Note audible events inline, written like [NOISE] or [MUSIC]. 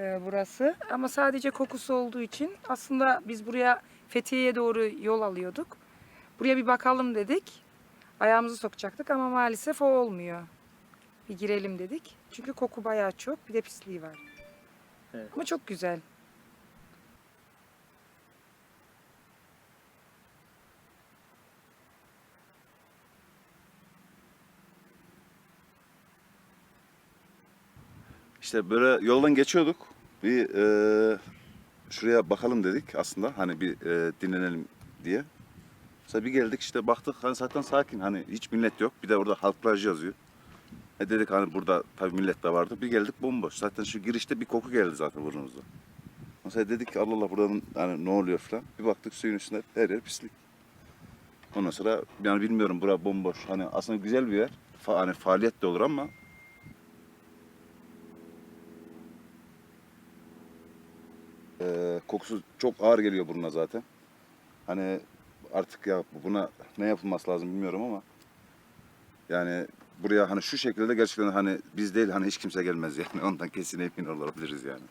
e, burası. Ama sadece kokusu olduğu için aslında biz buraya Fethiye'ye doğru yol alıyorduk. Buraya bir bakalım dedik. Ayağımızı sokacaktık ama maalesef o olmuyor. Bir girelim dedik. Çünkü koku bayağı çok. Bir de pisliği var. Evet. Ama çok güzel. İşte böyle yoldan geçiyorduk. Bir e, şuraya bakalım dedik aslında. Hani bir e, dinlenelim diye. Mesela bir geldik işte baktık hani zaten sakin. Hani hiç millet yok. Bir de orada halk plajı yazıyor. E dedik hani burada tabii millet de vardı. Bir geldik bomboş. Zaten şu girişte bir koku geldi zaten burnumuza. Mesela dedik ki Allah Allah buradan hani ne oluyor falan. Bir baktık suyun üstünde her yer pislik. Ondan sonra yani bilmiyorum bura bomboş. Hani aslında güzel bir yer. Fa- hani faaliyet de olur ama Ee, kokusu çok ağır geliyor burnuna zaten. Hani artık ya buna ne yapılması lazım bilmiyorum ama yani buraya hani şu şekilde gerçekten hani biz değil hani hiç kimse gelmez yani [LAUGHS] ondan kesin emin olabiliriz yani.